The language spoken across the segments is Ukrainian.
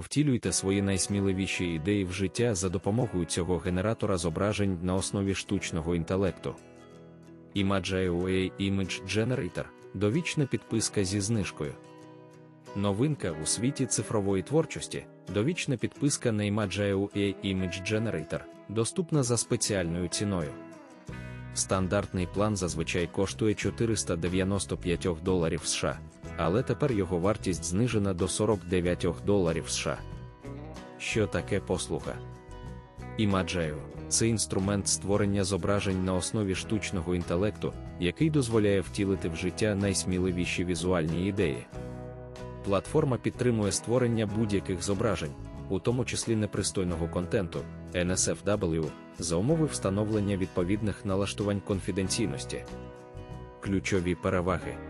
Втілюйте свої найсміливіші ідеї в життя за допомогою цього генератора зображень на основі штучного інтелекту. Imageio Image Generator довічна підписка зі знижкою. Новинка у світі цифрової творчості, довічна підписка на Imageio Image Generator, доступна за спеціальною ціною. Стандартний план зазвичай коштує 495 доларів США, але тепер його вартість знижена до 49 доларів США. Що таке послуга? Imageio – це інструмент створення зображень на основі штучного інтелекту, який дозволяє втілити в життя найсміливіші візуальні ідеї. Платформа підтримує створення будь-яких зображень, у тому числі непристойного контенту, NSFW, за умови встановлення відповідних налаштувань конфіденційності. Ключові переваги.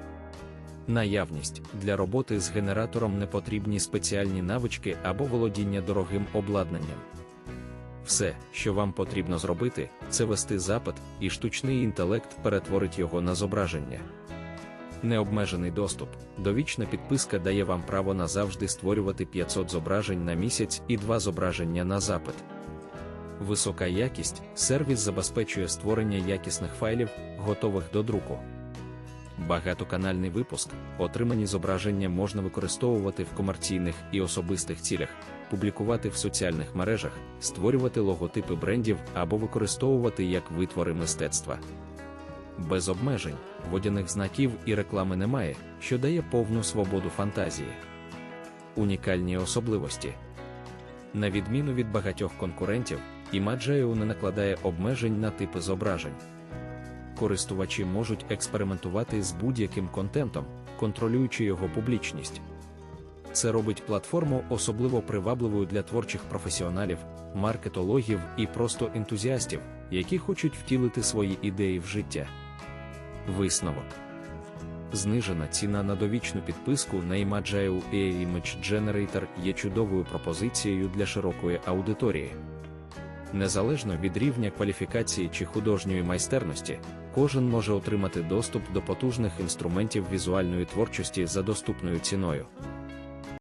Наявність для роботи з генератором не потрібні спеціальні навички або володіння дорогим обладнанням. Все, що вам потрібно зробити, це вести запит, і штучний інтелект перетворить його на зображення. Необмежений доступ. Довічна підписка дає вам право назавжди створювати 500 зображень на місяць і 2 зображення на запит. Висока якість сервіс забезпечує створення якісних файлів, готових до друку. Багатоканальний випуск. Отримані зображення можна використовувати в комерційних і особистих цілях, публікувати в соціальних мережах, створювати логотипи брендів або використовувати як витвори мистецтва. Без обмежень, водяних знаків і реклами немає, що дає повну свободу фантазії. Унікальні особливості. На відміну від багатьох конкурентів, Imageio не накладає обмежень на типи зображень. Користувачі можуть експериментувати з будь-яким контентом, контролюючи його публічність. Це робить платформу особливо привабливою для творчих професіоналів, маркетологів і просто ентузіастів, які хочуть втілити свої ідеї в життя. Висновок. Знижена ціна на довічну підписку на Imageio Image Generator є чудовою пропозицією для широкої аудиторії. Незалежно від рівня кваліфікації чи художньої майстерності, кожен може отримати доступ до потужних інструментів візуальної творчості за доступною ціною.